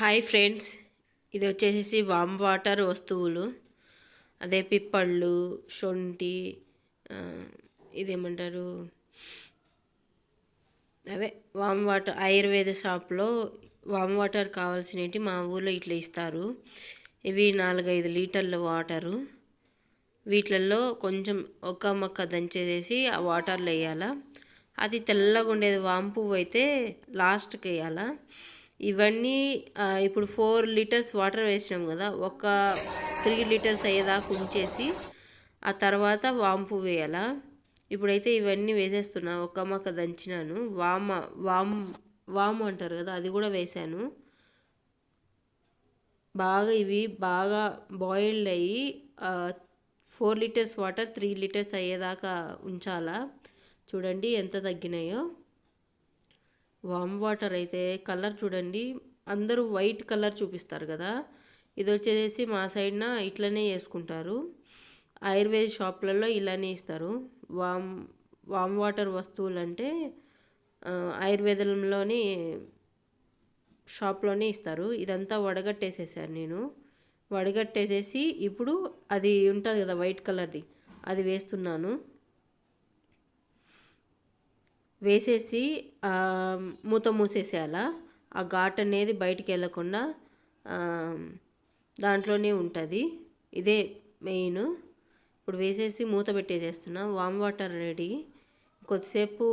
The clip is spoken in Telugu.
హాయ్ ఫ్రెండ్స్ ఇది వచ్చేసి వామ్ వాటర్ వస్తువులు. అదే పిప్పళ్ళు శొంఠి ఇదేమంటారు? అవే వామ్ వాటర్ ఆయుర్వేద షాప్లో వామ్ వాటర్ కావాల్సినవి మా ఊర్లో ఇట్లా ఇస్తారు. ఇవి నాలుగైదు లీటర్ల వాటరు. వీటిలలో కొంచెం ఒక్క మొక్క దంచేసేసి ఆ వాటర్లో వేయాలా. అది తెల్లగా ఉండేది వామ్ పువ్వు అయితే లాస్ట్కి వేయాలా. ఇవన్నీ ఇప్పుడు ఫోర్ లీటర్స్ వాటర్ వేసినాం కదా ఒక త్రీ లీటర్స్ అయ్యేదాకా ఉంచేసి ఆ తర్వాత వామ్ పువ్వు వేయాలా? ఇప్పుడైతే ఇవన్నీ వేసేస్తున్నా ఒక మొక్క దంచినాను. వామ వామ్ వాము అంటారు కదా అది కూడా వేశాను బాగా ఇవి బాగా బాయిల్డ్ అయ్యి four litres water three litres అయ్యేదాకా ఉంచాలా? చూడండి ఎంత తగ్గినాయో. వామ్ వాటర్ అయితే కలర్ చూడండి. అందరూ వైట్ కలర్ చూపిస్తారు కదా. ఇది వచ్చేసి మా సైడ్న ఇట్లనే వేసుకుంటారు. ఆయుర్వేద షాప్లలో ఇలానే ఇస్తారు. వామ్ వామ్ వాటర్ వస్తువులు అంటే ఆయుర్వేదంలోని షాప్లోనే ఇస్తారు. ఇదంతా వడగట్టేసేసారు నేను. వడగట్టేసేసి ఇప్పుడు అది ఉంటుంది కదా వైట్ కలర్ది. అది వేస్తున్నాను. వేసేసి మూత మూసేసేయాలా? ఆ ఘాట్ అనేది బయటికి వెళ్ళకుండా దాంట్లోనే ఉంటుంది. ఇదే మెయిన్. ఇప్పుడు వేసేసి మూత పెట్టేసేస్తున్నా. Warm water ready. కొద్దిసేపు